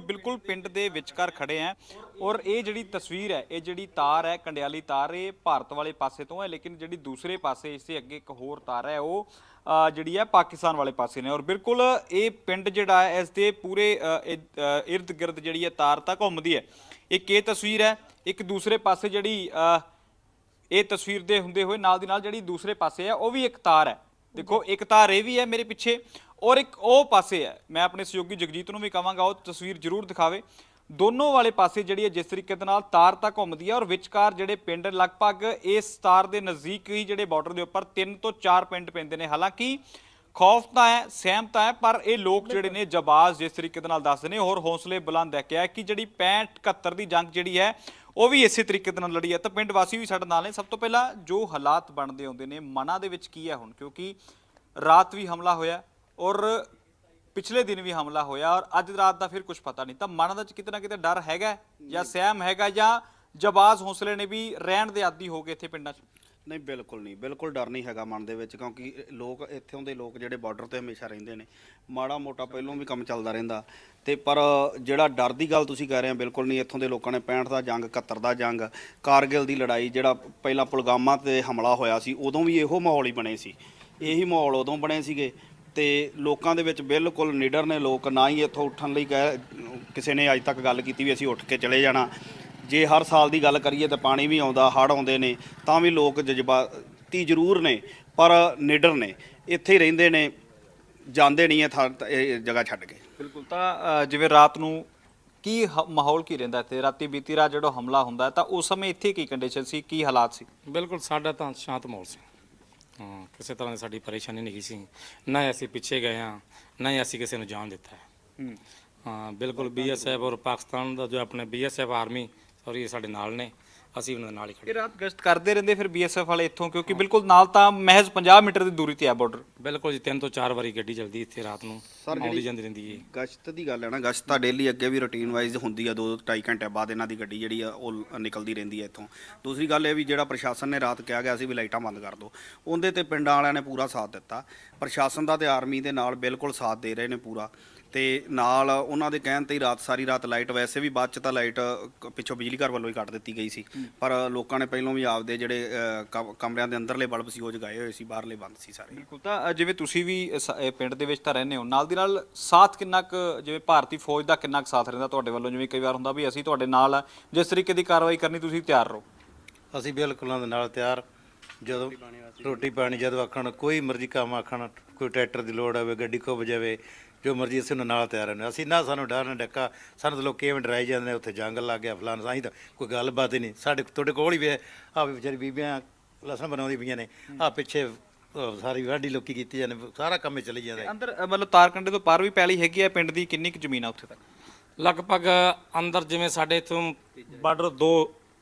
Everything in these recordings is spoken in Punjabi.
ਬਿਲਕੁਲ ਪਿੰਡ ਦੇ ਵਿਚਕਾਰ ਖੜੇ ਆ ਔਰ ਇਹ ਜਿਹੜੀ ਤਸਵੀਰ ਹੈ ਇਹ ਜਿਹੜੀ ਤਾਰ ਹੈ ਕੰਡਿਆਲੀ ਤਾਰ ਇਹ ਭਾਰਤ ਵਾਲੇ ਪਾਸੇ ਤੋਂ ਹੈ ਲੇਕਿਨ ਜਿਹੜੀ ਦੂਸਰੇ ਪਾਸੇ ਇਸ ਦੇ ਅੱਗੇ ਇੱਕ ਹੋਰ ਤਾਰ ਹੈ ਉਹ ਜਿਹੜੀ ਹੈ ਪਾਕਿਸਤਾਨ ਵਾਲੇ ਪਾਸੇ ਨੇ। ਔਰ ਬਿਲਕੁਲ ਇਹ ਪਿੰਡ ਜਿਹੜਾ ਹੈ ਇਸ ਦੇ ਪੂਰੇ ਇਰਦ ਗਿਰਦ ਜਿਹੜੀ ਹੈ ਤਾਰ ਤਾਂ ਘੁੰਮਦੀ ਹੈ। ਇੱਕ ਇਹ ਤਸਵੀਰ ਹੈ ਇੱਕ ਦੂਸਰੇ ਪਾਸੇ ਜਿਹੜੀ ਅ, ਇਹ ਤਸਵੀਰ ਦੇ ਹੁੰਦੇ ਹੋਏ ਨਾਲ ਦੀ ਨਾਲ ਜਿਹੜੀ ਦੂਸਰੇ ਪਾਸੇ ਹੈ ਉਹ ਵੀ ਇੱਕ ਤਾਰ ਹੈ। ਦੇਖੋ, ਇੱਕ ਤਾਰ ਇਹ ਵੀ ਹੈ ਮੇਰੇ ਪਿੱਛੇ ਔਰ ਇੱਕ ਉਹ ਪਾਸੇ ਹੈ। ਮੈਂ ਆਪਣੇ ਸਹਿਯੋਗੀ ਜਗਜੀਤ ਨੂੰ ਵੀ ਕਹਾਂਗਾ, ਉਹ ਤਸਵੀਰ ਜ਼ਰੂਰ ਦਿਖਾਵੇ। ਦੋਨੋਂ ਵਾਲੇ ਪਾਸੇ ਜਿਹੜੀ ਹੈ, ਜਿਸ ਤਰੀਕੇ ਦੇ ਨਾਲ ਤਾਰ ਤਾਂ ਘੁੰਮਦੀ ਹੈ ਔਰ ਵਿਚਕਾਰ ਜਿਹੜੇ ਪਿੰਡ ਲਗਭਗ ਇਸ ਤਾਰ ਦੇ ਨਜ਼ਦੀਕ ਹੀ ਜਿਹੜੇ ਬਾਰਡਰ ਦੇ ਉੱਪਰ ਤਿੰਨ ਤੋਂ ਚਾਰ ਪਿੰਡ ਪੈਂਦੇ ਨੇ। ਹਾਲਾਂਕਿ ਖੌਫ ਤਾਂ ਹੈ, ਸਹਿਮ ਤਾਂ ਹੈ, ਪਰ ਇਹ ਲੋਕ ਜਿਹੜੇ ਨੇ ਜਬਾਜ਼ ਜਿਸ ਤਰੀਕੇ ਦੇ ਨਾਲ ਦੱਸਦੇ ਨੇ। ਹੋਰ ਹੌਸਲੇ ਬੁਲੰਦ ਹੈ। ਕਿਹਾ ਕਿ ਜਿਹੜੀ 65 71 ਦੀ ਜੰਗ ਜਿਹੜੀ ਹੈ ਉਹ ਵੀ ਇਸੇ ਤਰੀਕੇ ਦੇ ਨਾਲ ਲੜੀ ਹੈ। ਤਾਂ ਪਿੰਡ ਵਾਸੀ ਵੀ ਸਾਡੇ ਨਾਲ ਨੇ। ਸਭ ਤੋਂ ਪਹਿਲਾਂ ਜੋ ਹਾਲਾਤ ਬਣਦੇ ਹੁੰਦੇ ਨੇ ਮਨਾਂ ਦੇ ਵਿੱਚ ਕੀ ਹੈ ਹੁਣ? ਕਿਉਂਕਿ ਰਾਤ ਵੀ ਹਮਲਾ ਹੋਇਆ ਔਰ ਪਿਛਲੇ ਦਿਨ ਵੀ ਹਮਲਾ ਹੋਇਆ ਔਰ ਅੱਜ ਰਾਤ ਦਾ ਫਿਰ ਕੁਝ ਪਤਾ ਨਹੀਂ। ਤਾਂ ਮਨ ਦੇ ਵਿੱਚ ਕਿਤੇ ਨਾ ਕਿਤੇ ਡਰ ਹੈਗਾ ਜਾਂ। ਸਹਿਮ ਹੈਗਾ ਜਾਂ ਜਬਾਜ਼ ਹੌਸਲੇ ਨੇ ਵੀ ਰਹਿਣ ਦੇ ਆਦੀ ਹੋ ਗਏ ਇੱਥੇ ਪਿੰਡਾਂ 'ਚ? ਨਹੀਂ, ਬਿਲਕੁਲ ਨਹੀਂ। ਬਿਲਕੁਲ ਡਰ ਨਹੀਂ ਹੈਗਾ ਮਨ ਦੇ ਵਿੱਚ, ਕਿਉਂਕਿ ਲੋਕ, ਇੱਥੋਂ ਦੇ ਲੋਕ ਜਿਹੜੇ ਬਾਰਡਰ ਤੇ ਹਮੇਸ਼ਾ ਰਹਿੰਦੇ ਨੇ, ਮਾੜਾ ਮੋਟਾ ਪਹਿਲੋਂ ਵੀ ਕੰਮ ਚੱਲਦਾ ਰਹਿੰਦਾ। ਤੇ ਪਰ ਜਿਹੜਾ ਡਰ ਦੀ ਗੱਲ ਤੁਸੀਂ ਕਹਿ ਰਹੇ ਹੋ, ਬਿਲਕੁਲ ਨਹੀਂ, ਇੱਥੋਂ ਦੇ ਲੋਕਾਂ ਨੇ 65 ਦਾ ਜੰਗ 71 ਦਾ ਜੰਗ, ਕਾਰਗਿਲ ਦੀ ਲੜਾਈ, ਜਿਹੜਾ ਪਹਿਲਾਂ ਪੁਲਗਾਮਾ ਤੇ ਹਮਲਾ ਹੋਇਆ ਸੀ, ਉਦੋਂ ਵੀ ਇਹੋ ਮਾਹੌਲ ਹੀ ਬਣੇ ਸੀ। ਇਹੀ ਮਾਹੌਲ ਉਦੋਂ ਬਣੇ ਸੀਗੇ। ਤੇ ਲੋਕਾਂ ਦੇ ਵਿੱਚ ਬਿਲਕੁਲ ਨਿਡਰ ਨੇ ਲੋਕ, ਨਾ ਹੀ ਇੱਥੋਂ ਉੱਠਣ ਲਈ ਕਹਿ, ਕਿਸੇ ਨੇ ਅੱਜ ਤੱਕ ਗੱਲ ਕੀਤੀ ਵੀ ਅਸੀਂ ਉੱਠ ਕੇ ਚਲੇ ਜਾਣਾ। ਜੇ ਹਰ ਸਾਲ ਦੀ ਗੱਲ ਕਰੀਏ ਤਾਂ ਪਾਣੀ ਵੀ ਆਉਂਦਾ ਹੜ੍ਹ ਆਉਂਦੇ ਨੇ ਤਾਂ ਵੀ ਲੋਕ ਜਜ਼ਬਾਤੀ ਜ਼ਰੂਰ ਨੇ ਪਰ ਨਿਡਰ ਨੇ ਇੱਥੇ ਹੀ ਰਹਿੰਦੇ ਨੇ ਜਾਂਦੇ ਨਹੀਂ ਇਹ ਥਾਂ ਇਹ ਜਗ੍ਹਾ ਛੱਡ ਕੇ। ਬਿਲਕੁਲ ਤਾਂ ਜਿਵੇਂ ਰਾਤ ਨੂੰ ਕੀ ਹ- ਮਾਹੌਲ ਕੀ ਰਹਿੰਦਾ ਇੱਥੇ? ਰਾਤੀ ਬੀਤੀ ਰਾਤ ਜਦੋਂ ਹਮਲਾ ਹੁੰਦਾ ਤਾਂ ਉਸ ਸਮੇਂ ਇੱਥੇ ਕੀ ਕੰਡੀਸ਼ਨ ਸੀ ਕੀ ਹਾਲਾਤ ਸੀ? ਬਿਲਕੁਲ ਸਾਡਾ ਤਾਂ ਸ਼ਾਂਤ ਮਾਹੌਲ ਸੀ। ਹਾਂ ਕਿਸੇ ਤਰ੍ਹਾਂ ਦੀ ਸਾਡੀ ਪਰੇਸ਼ਾਨੀ ਨਹੀਂ ਸੀ। ਨਾ ਹੀ ਅਸੀਂ ਪਿੱਛੇ ਗਏ ਹਾਂ ਨਾ ਹੀ ਅਸੀਂ ਕਿਸੇ ਨੂੰ ਜਾਣ ਦਿੱਤਾ। ਹੈ। ਹਾਂ ਬਿਲਕੁਲ ਬੀਐਸਐਫ ਔਰ ਪਾਕਿਸਤਾਨ ਦਾ ਜੋ ਆਪਣੇ ਬੀਐਸਐਫ ਆਰਮੀ ਸੌਰੀ ਸਾਡੇ ਨਾਲ ਨੇ ਅਸੀਂ ਉਹਨਾਂ ਦੇ ਨਾਲ ਹੀ ਖੜੇ ਇਹ ਰਾਤ ਗਸ਼ਤ ਕਰਦੇ ਰਹਿੰਦੇ ਫਿਰ ਬੀਐਸਐਫ ਵਾਲੇ ਇੱਥੋਂ ਕਿਉਂਕਿ ਬਿਲਕੁਲ ਨਾਲ ਤਾਂ ਮਹਿਜ਼ 50 ਮੀਟਰ ਦੀ ਦੂਰੀ ਤੇ ਆ ਬਾਰਡਰ ਬਿਲਕੁਲ ਜੀ ਤਿੰਨ ਤੋਂ ਚਾਰ ਵਾਰੀ ਗੱਡੀ ਚੱਲਦੀ ਇੱਥੇ ਰਾਤ ਨੂੰ ਆਉਂਦੀ ਜਾਂਦੀ ਰਹਿੰਦੀ ਹੈ ਗਸ਼ਤ ਦੀ ਗੱਲ ਹੈ ਨਾ ਗਸ਼ਤ ਤਾਂ ਡੇਲੀ ਅੱਗੇ ਵੀ ਰੁਟੀਨ ਵਾਈਜ਼ ਹੁੰਦੀ ਆ 2-2.5 ਘੰਟੇ ਬਾਅਦ ਇਹਨਾਂ ਦੀ ਗੱਡੀ ਜਿਹੜੀ ਆ ਉਹ ਨਿਕਲਦੀ ਰਹਿੰਦੀ ਹੈ ਇੱਥੋਂ। ਦੂਸਰੀ ਗੱਲ ਇਹ ਵੀ ਜਿਹੜਾ ਪ੍ਰਸ਼ਾਸਨ ਨੇ ਰਾਤ ਕਿਹਾ ਗਿਆ ਸੀ ਵੀ ਲਾਈਟਾਂ ਬੰਦ ਕਰ ਦਿਓ ਉਹਦੇ ਤੇ ਪਿੰਡਾਂ ਵਾਲਿਆਂ ਨੇ ਪੂਰਾ ਸਾਥ ਦਿੱਤਾ। ਪ੍ਰਸ਼ਾਸਨ ਦਾ ਤੇ ਆਰਮੀ ਦੇ ਨਾਲ ਬਿਲਕੁਲ ਸਾਥ ਦੇ ਰਹੇ ਨੇ ਪੂਰਾ। ਤੇ ਨਾਲ ਉਹਨਾਂ ਦੇ ਕਹਿਣ ਤੇ ਹੀ ਰਾਤ ਸਾਰੀ ਰਾਤ ਲਾਈਟ ਵੈਸੇ ਵੀ ਬਾਅਦ ਚ ਤਾਂ ਲਾਈਟ ਪਿੱਛੋਂ ਬਿਜਲੀ ਘਰ ਵੱਲੋਂ ਹੀ ਕੱਟ ਦਿੱਤੀ ਗਈ ਸੀ। ਪਰ ਲੋਕਾਂ ਨੇ ਪਹਿਲਾਂ ਵੀ ਆਪਦੇ ਜਿਹੜੇ ਕਮ- ਕਮਰਿਆਂ ਦੇ ਅੰਦਰਲੇ ਬਲਬ ਸੀ ਉਹ ਜਗਾਏ ਹੋਏ ਸੀ ਬਾਹਰਲੇ ਬੰਦ ਸੀ ਸਾਰੇ। ਬਿਲਕੁਲ ਤਾਂ ਅ, ਜਿਵੇਂ ਤੁਸੀਂ ਵੀ ਇਹ ਪਿੰਡ ਦੇ ਵਿੱਚ ਤਾਂ ਰਹਿੰਦੇ ਹੋ ਨਾਲ ਦੀ ਨਾਲ ਸਾਥ ਕਿੰਨਾ ਕੁ ਜਿਵੇਂ ਭਾਰਤੀ ਫੌਜ ਦਾ ਕਿੰਨਾ ਕੁ ਸਾਥ ਰਹਿੰਦਾ ਤੁਹਾਡੇ ਵੱਲੋਂ? ਜਿਵੇਂ ਕਈ ਵਾਰ ਹੁੰਦਾ ਵੀ ਅਸੀਂ ਤੁਹਾਡੇ ਨਾਲ ਆ ਜਿਸ ਤਰੀਕੇ ਦੀ ਕਾਰਵਾਈ ਕਰਨੀ ਤੁਸੀਂ ਤਿਆਰ ਰਹੋ। ਅਸੀਂ ਬਿਲਕੁਲ ਉਹਨਾਂ ਦੇ ਨਾਲ ਤਿਆਰ। ਜਦੋਂ ਰੋਟੀ ਪਾਣੀ ਜਦੋਂ ਆਖਣ ਕੋਈ ਮਰਜ਼ੀ ਕੰਮ ਆਖਣ ਕੋਈ ਟਰੈਕਟਰ ਦੀ ਲੋੜ ਹੋਵੇ ਗੱਡੀ ਕੋ ਵਜਾਵੇ ਜੋ ਮਰਜ਼ੀ ਅਸੀਂ ਉਹਨਾਂ ਨਾਲ ਤਿਆਰ ਹਾਂ। ਅਸੀਂ ਨਾ ਸਾਨੂੰ ਡਰ ਨਾ ਡੱਕਾ। ਸਾਨੂੰ ਤਾਂ ਲੋਕ ਕਿਵੇਂ ਡਰਾਈ ਜਾਂਦੇ ਨੇ ਉੱਥੇ ਜੰਗ ਲੱਗ ਗਿਆ ਫਲਾਣ ਸਾਈ ਤਾਂ ਕੋਈ ਗੱਲਬਾਤ ਹੀ ਨਹੀਂ। ਸਾਡੇ ਤੁਹਾਡੇ ਕੋਲ ਹੀ ਵੇ ਆ ਵੀ ਵਿਚਾਰੀ ਬੀਬੀਆਂ ਲਸਣ ਬਣਾਉਂਦੀ ਪਈਆਂ ਨੇ। ਆ ਪਿੱਛੇ ਸਾਰੀ ਵਾਢੀ ਲੋਕੀ ਕੀਤੀ ਜਾਂਦੇ ਸਾਰਾ ਕੰਮ ਹੀ ਚੱਲੀ ਜਾਂਦਾ ਅੰਦਰ ਮਤਲਬ ਤਾਰਕੰਡੇ ਤੋਂ ਪਾਰ ਵੀ ਪੈਲੀ ਹੈਗੀ ਹੈ ਪਿੰਡ ਦੀ ਕਿੰਨੀ ਕੁ ਜ਼ਮੀਨ ਆ ਉੱਥੇ ਤੱਕ? ਲਗਭਗ ਅੰਦਰ ਜਿਵੇਂ ਸਾਡੇ ਇਥੋਂ ਬਾਰਡਰ 2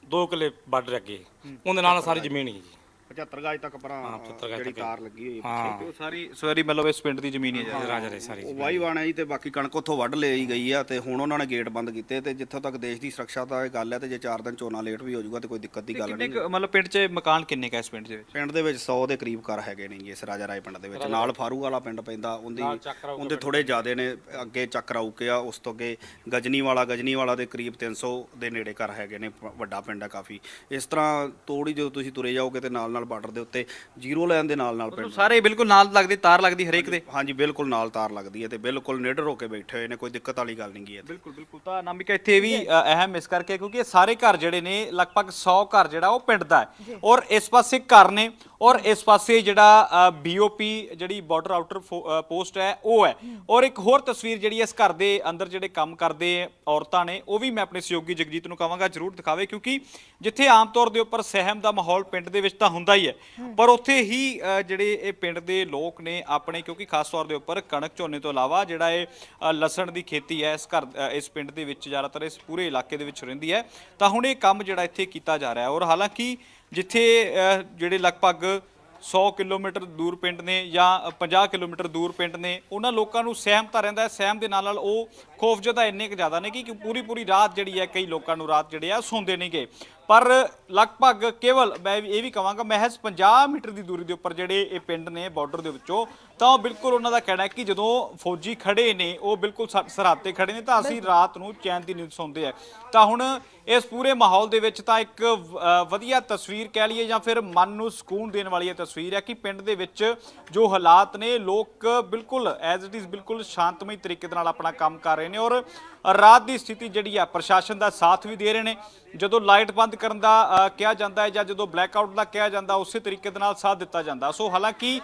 2 ਕਿਲੇ ਬਾਰਡਰ ਅੱਗੇ। ਉਹਦੇ ਨਾਲ ਸਾਰੀ ਜ਼ਮੀਨ ਹੀ ਜੀ। 75 ਗਾਜ ਤੱਕ ਪਰਾਂ ਹਾਂ, 75 ਗਜ ਜਿਹੜੀ ਤੱਕ। ਤਾਰ ਲੱਗੀ ਹੋਈ ਹੈ ਹਾਂ। ਉਹ ਸਾਰੀ ਸਵੇਰੀ ਮਤਲਬ ਇਸ ਪਿੰਡ ਦੀ ਜ਼ਮੀਨ ਹੀ ਹੈ ਜੀ। ਰਾਜਾ ਦੇ ਸਾਰੀ ਉਹ ਵਾਈ ਵਾਣਾ ਜੀ ਤੇ ਬਾਕੀ ਕਣਕ ਉੱਥੋਂ ਵੱਢ ਲਈ ਗਈ ਆ ਤੇ ਹੁਣ ਉਹਨਾਂ ਨੇ ਗੇਟ ਬੰਦ ਕੀਤੇ ਤੇ ਜਿੱਥੋਂ ਤੱਕ ਦੇਸ਼ ਦੀ ਸੁਰੱਖਿਆ ਦਾ ਇਹ ਗੱਲ ਹੈ ਤੇ ਜੇ 4 ਦਿਨ ਝੋਨਾ ਲੇਟ ਵੀ ਹੋ ਜਾਊਗਾ ਤੇ ਕੋਈ ਦਿੱਕਤ ਦੀ ਗੱਲ ਕਿੰਨੇ ਨਹੀਂ। ਕੁ ਮਤਲਬ ਪਿੰਡ 'ਚ ਮਕਾਨ ਕਿੰਨੇ ਕੁ ਇਸ ਪਿੰਡ ਦੇ ਵਿੱਚ? ਪਿੰਡ ਦੇ ਵਿੱਚ 100 ਦੇ ਕਰੀਬ ਘਰ ਹੈਗੇ ਨੇ ਜੀ ਇਸ ਰਾਜਾ ਰਾਏ ਪਿੰਡ ਦੇ ਵਿੱਚ। ਨਾਲ ਫਾਰੂ ਵਾਲਾ ਪਿੰਡ ਪੈਂਦਾ ਉਹਦੀ ਉਹਦੇ ਥੋੜੇ ਜ਼ਿਆਦੇ ਨੇ ਅੱਗੇ ਚੱਕ ਰਾਊਕੇ ਆ ਉਸ ਤੋਂ ਅੱਗੇ ਗਜਨੀ ਵਾਲਾ ਗਜਨੀ ਵਾਲਾ ਦੇ ਕਰੀਬ 300 ਦੇ ਨੇੜੇ ਘਰ ਹੈਗੇ ਨੇ ਪ- ਵੱਡਾ ਪਿੰਡ ਹੈ ਕਾਫੀ। ਇਸ ਤਰ੍ਹਾਂ ਤੋੜੀ ਜਦੋਂ ਤੁਸੀਂ ਤੁਰੇ ਜਾਓਗੇ ਤੇ ਨਾਲ ਨਾਲ ਬਾਰਡਰ ਦੇ ਉੱਤੇ ਜ਼ੀਰੋ ਲਾਈਨ ਦੇ ਨਾਲ ਨਾਲ ਪਿੰਡ ਸਾਰੇ ਬਿਲਕੁਲ ਨਾਲ ਲੱਗਦੇ ਤਾਰ ਲੱਗਦੀ ਹਰੇਕ ਦੇ। ਹਾਂਜੀ ਬਿਲਕੁਲ ਨਾਲ ਤਾਰ ਲੱਗਦੀ ਹੈ ਤੇ ਬਿਲਕੁਲ ਨਿਡਰ ਹੋ ਕੇ ਬੈਠੇ ਹੋਏ ਨੇ ਕੋਈ ਦਿੱਕਤ ਵਾਲੀ ਗੱਲ ਨਹੀਂ ਗੀ ਇੱਥੇ। ਬਿਲਕੁਲ ਬਿਲਕੁਲ। ਤਾਂ ਨਾਮਿਕਾ ਇੱਥੇ ਵੀ ਅਹਿਮ ਇਸ ਕਰਕੇ ਕਿਉਂਕਿ ਇਹ ਸਾਰੇ ਘਰ ਜਿਹੜੇ ਨੇ ਲਗਭਗ 100 ਘਰ ਜਿਹੜਾ ਉਹ ਪਿੰਡ ਦਾ ਹੈ। ਔਰ ਇਸ ਪਾਸੇ ਘਰ ਨੇ ਔਰ ਇਸ ਪਾਸੇ ਜਿਹੜਾ ਬੀਓਪੀ ਜਿਹੜੀ ਬਾਰਡਰ ਆਊਟਰ ਪੋਸਟ ਹੈ ਉਹ ਹੈ। ਔਰ ਇੱਕ ਹੋਰ ਤਸਵੀਰ ਜਿਹੜੀ ਇਸ ਘਰ ਦੇ ਅੰਦਰ ਜਿਹੜੇ ਕੰਮ ਕਰਦੇ ਔਰਤਾਂ ਨੇ ਉਹ ਵੀ ਮੈਂ ਆਪਣੇ ਸਹਿਯੋਗੀ ਜਗਜੀਤ ਨੂੰ ਕਹਾਂਗਾ ਜਰੂਰ ਦਿਖਾਵੇ ਕਿਉਂਕਿ ਜਿੱਥੇ ਆਮ ਤੌਰ ਦੇ ਉੱਪਰ ਸਹਿਮ ਦਾ ਮਾਹੌਲ ਪਿੰਡ ਦੇ ਵਿੱਚ ਤਾਂ ਹੁੰਦਾ ਹੀ ਹੈ। ਪਰ ਉੱਥੇ ਹੀ ਜਿਹੜੇ ਇਹ ਪਿੰਡ ਦੇ ਲੋਕ ਨੇ ਆਪਣੇ ਕਿਉਂਕਿ ਖਾਸ ਤੌਰ ਦੇ ਉੱਪਰ ਕਣਕ ਝੋਨੇ ਤੋਂ ਇਲਾਵਾ ਜਿਹੜਾ ਇਹ ਲਸਣ ਦੀ ਖੇਤੀ ਹੈ ਇਸ ਘਰ ਇਸ ਪਿੰਡ ਦੇ ਵਿੱਚ ਜ਼ਿਆਦਾਤਰ ਇਸ ਪੂਰੇ ਇਲਾਕੇ ਦੇ ਵਿੱਚ ਰਹਿੰਦੀ ਹੈ। ਤਾਂ ਹੁਣ ਇਹ ਕੰਮ ਜਿਹੜਾ ਇੱਥੇ ਕੀਤਾ ਜਾ ਰਿਹਾ ਹੈ। ਔਰ ਹਾਲਾਂਕਿ ਜਿੱਥੇ ਜਿਹੜੇ ਲਗਭਗ 100 ਕਿਲੋਮੀਟਰ ਦੂਰ ਪਿੰਡ ਨੇ ਜਾਂ 50 ਕਿਲੋਮੀਟਰ ਦੂਰ ਪਿੰਡ ਨੇ, ਉਹਨਾਂ ਲੋਕਾਂ ਨੂੰ ਸਹਿਮ ਤਾਂ ਰਹਿੰਦਾ ਹੈ, ਸਹਿਮ ਦੇ ਨਾਲ ਨਾਲ ਉਹ ਖੌਫ ਖੌਫਜਦਾ ਇੰਨੇ ਕੁ ਜ਼ਿਆਦਾ ਨੇ ਕਿ ਪੂਰੀ ਪੂਰੀ ਰਾਤ ਜਿਹੜੀ ਹੈ ਕਈ ਲੋਕਾਂ ਨੂੰ ਰਾਤ ਜਿਹੜੇ ਆ ਸੌਂਦੇ ਨਹੀਂ ਪਰ ਲਗਭਗ ਕੇਵਲ ਮੈਂ ਇਹ ਵੀ ਕਹਾਂਗਾ ਮਹਿਜ਼ 50 ਮੀਟਰ ਦੀ ਦੂਰੀ ਦੇ ਉੱਪਰ ਜਿਹੜੇ ਇਹ ਪਿੰਡ ਨੇ ਬਾਰਡਰ ਦੇ ਵਿੱਚੋਂ ਤਾਂ ਬਿਲਕੁਲ ਉਹਨਾਂ ਦਾ ਕਹਿਣਾ ਹੈ ਕਿ ਜਦੋਂ ਫੌਜੀ ਖੜੇ ਨੇ ਉਹ ਬਿਲਕੁਲ ਸਰਹੱਦ ਤੇ ਖੜੇ ਨੇ ਤਾਂ ਅਸੀਂ ਰਾਤ ਨੂੰ ਚੈਨ ਦੀ ਨੀਂਦ ਸੌਂਦੇ ਆ। ਤਾਂ ਹੁਣ ਇਸ ਪੂਰੇ ਮਾਹੌਲ ਦੇ ਵਿੱਚ ਤਾਂ ਇੱਕ ਵਧੀਆ ਤਸਵੀਰ ਕਹਿ ਲਈਏ ਜਾਂ ਫਿਰ ਮਨ ਨੂੰ ਸਕੂਨ ਦੇਣ ਵਾਲੀ ਇਹ ਤਸਵੀਰ ਹੈ ਕਿ ਪਿੰਡ ਦੇ ਵਿੱਚ ਜੋ ਹਾਲਾਤ ਨੇ ਲੋਕ ਬਿਲਕੁਲ ਐਜ਼ ਇਟ ਇਜ਼ ਬਿਲਕੁਲ ਸ਼ਾਂਤਮਈ ਤਰੀਕੇ ਦੇ ਨਾਲ ਆਪਣਾ ਕੰਮ ਕਰ ਰਹੇ ਨੇ ਔਰ ਰਾਤ ਦੀ ਸਥਿਤੀ ਜਿਹੜੀ ਆ, ਪ੍ਰਸ਼ਾਸਨ ਦਾ ਸਾਥ ਵੀ ਦੇ ਰਹੇ ਨੇ। ਜਦੋਂ ਲਾਈਟ ਬੰਦ ਕਰਨ ਦਾ ਕਿਹਾ ਜਾਂਦਾ ਹੈ ਜਾਂ ਜਦੋਂ ਬਲੈਕ ਆਊਟ ਦਾ ਕਿਹਾ ਜਾਂਦਾ, ਉਸੇ ਤਰੀਕੇ ਦੇ ਨਾਲ ਸਾਥ ਦਿੱਤਾ ਜਾਂਦਾ। ਸੋ ਹਾਲਾਂਕਿ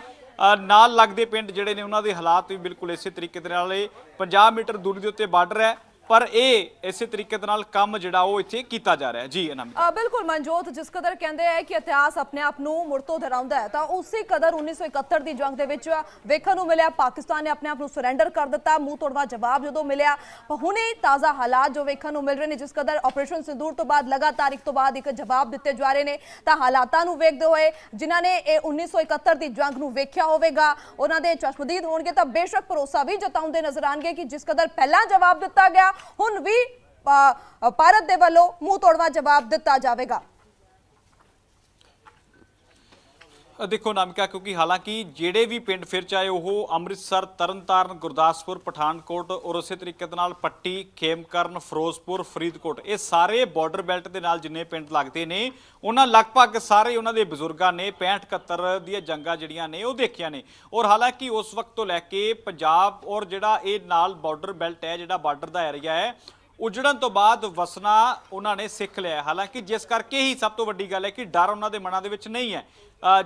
ਨਾਲ ਲੱਗਦੇ ਪਿੰਡ ਜਿਹੜੇ ਨੇ, ਉਹਨਾਂ ਦੇ ਹਾਲਾਤ ਵੀ ਬਿਲਕੁਲ ਇਸੇ ਤਰੀਕੇ ਦੇ ਨਾਲ ਇਹ 50 ਮੀਟਰ ਦੂਰੀ ਦੇ ਉੱਤੇ ਬਾਰਡਰ ਹੈ। ਪਰ ਇਹ ਇਸੇ ਤਰੀਕੇ ਦੇ ਨਾਲ ਕੰਮ ਜਿਹੜਾ ਉਹ ਇੱਥੇ ਕੀਤਾ ਜਾ ਰਿਹਾ ਹੈ। ਜੀ ਅਨਾਮਿਕਾ ਅ, ਬਿਲਕੁਲ ਮਨਜੋਤ ਜਿਸ ਕਦਰ ਕਹਿੰਦੇ ਹੈ ਕਿ ਇਤਿਹਾਸ ਆਪਣੇ ਆਪ ਨੂੰ ਮੁੜ ਤੋਂ ਦੁਹਰਾਉਂਦਾ ਹੈ ਤਾਂ ਉਸੇ ਕਦਰ 1971 ਦੀ ਜੰਗ ਦੇ ਵਿੱਚ ਵੇਖਣ ਨੂੰ ਮਿਲਿਆ। ਪਾਕਿਸਤਾਨ ਨੇ ਆਪਣੇ ਆਪ ਨੂੰ ਸਰੈਂਡਰ ਕਰ ਦਿੱਤਾ। ਮੂੰਹ ਤੋੜਵਾ ਜਵਾਬ ਜਦੋਂ ਮਿਲਿਆ ਪਰ ਹੁਣੇ ਤਾਜ਼ਾ ਹਾਲਾਤ ਜੋ ਵੇਖਣ ਨੂੰ ਮਿਲ ਰਹੇ ਨੇ ਜਿਸ ਕਦਰ ਆਪਰੇਸ਼ਨ ਸਿੰਦੂਰ ਤੋਂ ਬਾਅਦ ਲਗਾਤਾਰ ਇੱਕ ਤੋਂ ਬਾਅਦ ਇੱਕ ਜਵਾਬ ਦਿੱਤੇ ਜਾ ਰਹੇ ਨੇ ਤਾਂ ਹਾਲਾਤਾਂ ਨੂੰ ਵੇਖਦੇ ਹੋਏ ਜਿਨ੍ਹਾਂ ਨੇ ਇਹ 1971 ਦੀ ਜੰਗ ਨੂੰ ਵੇਖਿਆ ਹੋਵੇਗਾ ਉਹਨਾਂ ਦੇ ਚਸ਼ਮਦੀਦ ਹੋਣਗੇ ਤਾਂ ਬੇਸ਼ੱਕ ਭਰੋਸਾ ਵੀ ਜਤਾਉਂਦੇ ਨਜ਼ਰ ਆਣਗੇ ਕਿ ਜਿਸ ਕਦਰ ਪਹਿਲਾਂ ਜਵਾਬ ਦਿੱਤਾ ਗਿਆ ਹੁਣ ਵੀ ਅ, ਭਾਰਤ ਦੇ ਵੱਲੋਂ ਮੂੰਹ ਤੋੜਵਾ ਜਵਾਬ ਦਿੱਤਾ ਜਾਵੇਗਾ। ਦੇਖੋ ਨਾਮਿਕਾ, ਕਿਉਂਕਿ ਹਾਲਾਂਕਿ ਜਿਹੜੇ ਵੀ ਪਿੰਡ ਫਿਰ ਚਾਹੇ ਉਹ ਅੰਮ੍ਰਿਤਸਰ, ਤਰਨਤਾਰਨ, ਗੁਰਦਾਸਪੁਰ, ਪਠਾਨਕੋਟ ਔਰ ਉਸੇ ਤਰੀਕੇ ਦੇ ਨਾਲ ਪੱਟੀ, ਖੇਮਕਰਨ, ਫਿਰੋਜ਼ਪੁਰ, ਫਰੀਦਕੋਟ, ਇਹ ਸਾਰੇ ਬਾਰਡਰ ਬੈਲਟ ਦੇ ਨਾਲ ਜਿੰਨੇ ਪਿੰਡ ਲੱਗਦੇ ਨੇ, ਉਹਨਾਂ ਲਗਭਗ ਸਾਰੇ ਉਹਨਾਂ ਦੇ ਬਜ਼ੁਰਗਾਂ ਨੇ 65 71 ਦੀਆਂ ਜੰਗਾਂ ਜਿਹੜੀਆਂ ਨੇ, ਉਹ ਦੇਖੀਆਂ ਨੇ। ਔਰ ਹਾਲਾਂਕਿ ਉਸ ਵਕਤ ਤੋਂ ਲੈ ਕੇ ਪੰਜਾਬ ਔਰ ਜਿਹੜਾ ਇਹ ਨਾਲ ਬਾਰਡਰ ਬੈਲਟ ਹੈ, ਜਿਹੜਾ ਬਾਰਡਰ ਦਾ ਏਰੀਆ ਹੈ ਉਜੜਨ ਤੋਂ ਬਾਅਦ ਵਸਣਾ ਉਹਨਾਂ ਨੇ ਸਿੱਖ ਲਿਆ। ਹਾਲਾਂਕਿ ਜਿਸ ਕਰਕੇ ਹੀ ਸਭ ਤੋਂ ਵੱਡੀ ਗੱਲ ਹੈ ਕਿ ਡਰ ਉਹਨਾਂ ਦੇ ਮਨਾਂ ਦੇ ਵਿੱਚ ਨਹੀਂ ਹੈ।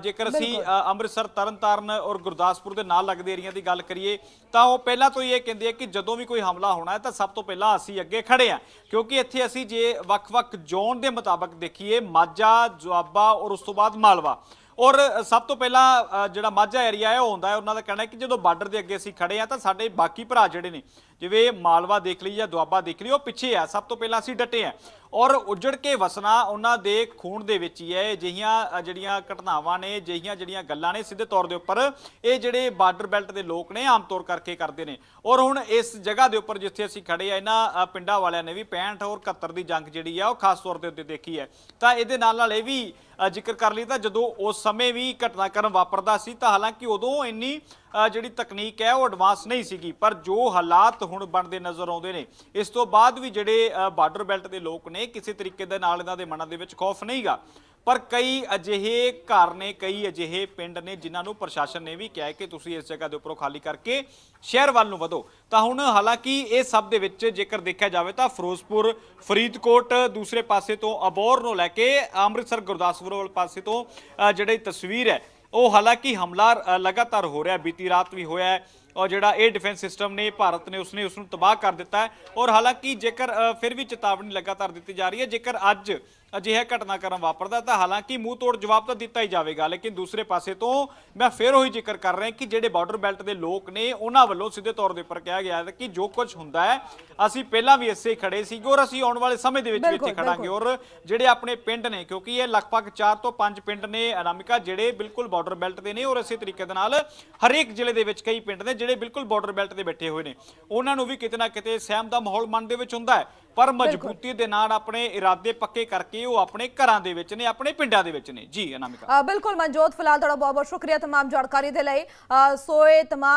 ਜੇਕਰ ਅਸੀਂ ਅੰਮ੍ਰਿਤਸਰ ਤਰਨਤਾਰਨ ਔਰ ਗੁਰਦਾਸਪੁਰ ਦੇ ਨਾਲ ਲੱਗਦੇ ਏਰੀਆ ਦੀ ਗੱਲ ਕਰੀਏ ਤਾਂ ਉਹ ਪਹਿਲਾਂ ਤੋਂ ਹੀ ਇਹ ਕਹਿੰਦੇ ਆ ਕਿ ਜਦੋਂ ਵੀ ਕੋਈ ਹਮਲਾ ਹੋਣਾ ਹੈ ਤਾਂ ਸਭ ਤੋਂ ਪਹਿਲਾਂ ਅਸੀਂ ਅੱਗੇ ਖੜੇ ਆ ਕਿਉਂਕਿ ਇੱਥੇ ਅਸੀਂ ਜੇ ਵੱਖ-ਵੱਖ ਜ਼ੋਨ ਦੇ ਮੁਤਾਬਕ ਦੇਖੀਏ ਮਾਝਾ ਦੁਆਬਾ ਔਰ ਉਸ ਤੋਂ ਬਾਅਦ ਮਾਲਵਾ ਔਰ ਸਭ ਤੋਂ ਪਹਿਲਾਂ ਜਿਹੜਾ ਮਾਝਾ ਏਰੀਆ ਹੈ, ਉਹ ਹੁੰਦਾ ਹੈ, ਉਹਨਾਂ ਦਾ ਕਹਿਣਾ ਹੈ ਕਿ ਜਦੋਂ ਬਾਰਡਰ ਦੇ ਅੱਗੇ ਅਸੀਂ ਖੜੇ ਆ ਤਾਂ ਸਾਡੇ ਬਾਕੀ ਭਰਾ ਜਿਹੜੇ ਨੇ, ਜਿਵੇਂ ਮਾਲਵਾ ਦੇਖ ਲਈ ਜਾਂ ਦੁਆਬਾ ਦੇਖ ਲਈ, ਉਹ ਪਿੱਛੇ ਆ, ਸਭ ਤੋਂ ਪਹਿਲਾਂ ਅਸੀਂ ਡਟੇ ਆ ਔਰ ਉਜੜ ਕੇ ਵਸਣਾ ਉਹਨਾਂ ਦੇ ਖੂਨ ਦੇ ਵਿੱਚ ਹੀ ਹੈ ਅਜਿਹੀਆਂ ਜਿਹੜੀਆਂ ਘਟਨਾਵਾਂ ਨੇ ਅਜਿਹੀਆਂ ਜਿਹੜੀਆਂ ਗੱਲਾਂ ਨੇ, ਸਿੱਧੇ ਤੌਰ ਦੇ ਉੱਪਰ, ਇਹ ਜਿਹੜੇ ਬਾਰਡਰ ਬੈਲਟ ਦੇ ਲੋਕ ਨੇ, ਆਮ ਤੌਰ ਕਰਕੇ ਕਰਦੇ ਨੇ। ਔਰ ਹੁਣ ਇਸ ਜਗ੍ਹਾ ਦੇ ਉੱਪਰ ਜਿੱਥੇ ਅਸੀਂ ਖੜੇ ਆ ਇਹਨਾਂ ਪਿੰਡਾਂ ਵਾਲਿਆਂ ਨੇ ਵੀ 65 ਔਰ 71 ਦੀ ਜੰਗ ਜਿਹੜੀ ਆ, ਉਹ ਖਾਸ ਤੌਰ ਦੇ ਉੱਤੇ ਦੇਖੀ ਹੈ। ਤਾਂ ਇਹਦੇ ਨਾਲ ਨਾਲ ਇਹ ਵੀ ਜ਼ਿਕਰ ਕਰ ਲਈ ਤਾਂ ਜਦੋਂ ਉਸ ਸਮੇਂ ਵੀ ਘਟਨਾਕ੍ਰਮ ਵਾਪਰਦਾ ਸੀ ਤਾਂ ਹਾਲਾਂਕਿ ਉਦੋਂ ਇੰਨੀ ਜਿਹੜੀ ਤਕਨੀਕ ਹੈ ਉਹ ਐਡਵਾਂਸ ਨਹੀਂ ਸੀਗੀ, ਪਰ ਜੋ ਹਾਲਾਤ ਹੁਣ ਬਣਦੇ ਨਜ਼ਰ ਆਉਂਦੇ ਨੇ, ਇਸ ਤੋਂ ਬਾਅਦ ਵੀ ਜਿਹੜੇ ਬਾਰਡਰ ਬੈਲਟ ਦੇ ਲੋਕ ਨੇ, ਕਿਸੇ ਤਰੀਕੇ ਦੇ ਨਾਲ ਇਹਨਾਂ ਦੇ ਮਨਾਂ ਦੇ ਵਿੱਚ ਖੌਫ ਨਹੀਂਗਾ। ਪਰ ਕਈ ਅਜਿਹੇ ਘਰ ਨੇ, ਕਈ ਅਜਿਹੇ ਪਿੰਡ ਨੇ ਜਿਨ੍ਹਾਂ ਨੂੰ ਪ੍ਰਸ਼ਾਸਨ ਨੇ ਵੀ ਕਿਹਾ ਹੈ ਕਿ ਤੁਸੀਂ ਇਸ ਜਗ੍ਹਾ ਦੇ ਉੱਪਰੋਂ ਖਾਲੀ ਕਰਕੇ ਸ਼ਹਿਰ ਵੱਲ ਨੂੰ ਵਧੋ। ਤਾਂ ਹੁਣ ਹਾਲਾਂਕਿ ਇਹ ਸਭ ਦੇ ਵਿੱਚ ਜੇਕਰ ਦੇਖਿਆ ਜਾਵੇ ਤਾਂ ਫਿਰੋਜ਼ਪੁਰ, ਫਰੀਦਕੋਟ, ਦੂਸਰੇ ਪਾਸੇ ਤੋਂ ਅਬੋਰ ਨੂੰ ਲੈ ਕੇ ਅੰਮ੍ਰਿਤਸਰ, ਗੁਰਦਾਸਪੁਰ ਵਾਲੇ ਪਾਸੇ ਤੋਂ ਜਿਹੜੀ ਤਸਵੀਰ ਹੈ, ਉਹ ਹਾਲਾਂਕਿ ਹਮਲਾ ਲਗਾਤਾਰ ਹੋ ਰਿਹਾ ਬੀਤੀ ਰਾਤ ਵੀ ਹੋਇਆ ਔਰ ਜਿਹੜਾ ਇਹ ਡਿਫੈਂਸ ਸਿਸਟਮ ਨੇ ਭਾਰਤ ਨੇ ਉਸਨੇ ਉਸ ਨੂੰ ਤਬਾਹ ਕਰ ਦਿੱਤਾ ਹੈ। ਔਰ ਹਾਲਾਂਕਿ ਜੇਕਰ ਫਿਰ ਵੀ ਚੇਤਾਵਨੀ ਲਗਾਤਾਰ ਦਿੱਤੀ ਜਾ ਰਹੀ ਹੈ ਜੇਕਰ ਅੱਜ ਅਜਿਹਾ ਘਟਨਾਕ੍ਰਮ ਵਾਪਰਦਾ ਤਾਂ ਹਾਲਾਂਕਿ ਮੂੰਹ ਤੋੜ ਜਵਾਬ ਤਾਂ ਦਿੱਤਾ ਹੀ ਜਾਵੇਗਾ ਲੇਕਿਨ ਦੂਸਰੇ ਪਾਸੇ ਤੋਂ ਮੈਂ ਫਿਰ ਉਹੀ ਜ਼ਿਕਰ ਕਰ ਰਿਹਾ ਕਿ ਜਿਹੜੇ ਬਾਰਡਰ ਬੈਲਟ ਦੇ ਲੋਕ ਨੇ ਉਹਨਾਂ ਵੱਲੋਂ ਸਿੱਧੇ ਤੌਰ ਦੇ ਉੱਪਰ ਕਿਹਾ ਗਿਆ ਹੈ ਕਿ ਜੋ ਕੁਝ ਹੁੰਦਾ ਹੈ ਅਸੀਂ ਪਹਿਲਾਂ ਵੀ ਇਸੇ ਖੜੇ ਸੀਗੇ ਔਰ ਅਸੀਂ ਆਉਣ ਵਾਲੇ ਸਮੇਂ ਦੇ ਵਿੱਚ ਵੀ ਇੱਥੇ ਖੜਾਂਗੇ। ਔਰ ਜਿਹੜੇ ਆਪਣੇ ਪਿੰਡ ਨੇ ਕਿਉਂਕਿ ਇਹ ਲਗਭਗ 4 ਤੋਂ 5 ਪਿੰਡ ਨੇ ਅਨਾਮਿਕਾ ਜਿਹੜੇ ਬਿਲਕੁਲ ਬਾਰਡਰ ਬੈਲਟ ਦੇ ਨੇ ਔਰ ਇਸੇ ਤਰੀਕੇ ਦੇ ਨਾਲ ਹਰੇਕ ਜ਼ਿਲ੍ਹੇ ਦੇ ਵਿੱਚ ਕਈ ਪਿੰਡ ਨੇ ਜਿਹੜੇ ਬਿਲਕੁਲ ਬਾਰਡਰ ਬੈਲਟ ਤੇ ਬੈਠੇ ਹੋਏ ਨੇ ਉਹਨਾਂ ਨੂੰ ਵੀ ਕਿਤੇ ਨਾ ਕਿਤੇ ਸਹਿਮ ਦਾ ਮਾਹੌਲ ਮਨ ਦੇ ਵਿੱਚ ਹੁੰਦਾ ਹੈ ਪਰ ਮਜ਼ਬੂਤੀ ਦੇ ਨਾਲ ਆਪਣੇ ਇਰਾਦੇ ਪੱਕੇ ਕਰਕੇ ਉਹ ਆਪਣੇ ਘਰਾਂ ਦੇ ਵਿੱਚ ਨੇ ਆਪਣੇ ਪਿੰਡਾਂ ਦੇ ਵਿੱਚ ਨੇ ਜੀ ਅਨਾਮਿਕਾ ਅ, ਬਿਲਕੁਲ ਮਨਜੋਤ ਫਿਲਹਾਲ ਤੁਹਾਡਾ ਬਹੁਤ ਬਹੁਤ ਸ਼ੁਕਰੀਆ तमाम ਜਾਣਕਾਰੀ ਦੇ ਲਈ ਅ, ਸੋ ਇਹ तमाम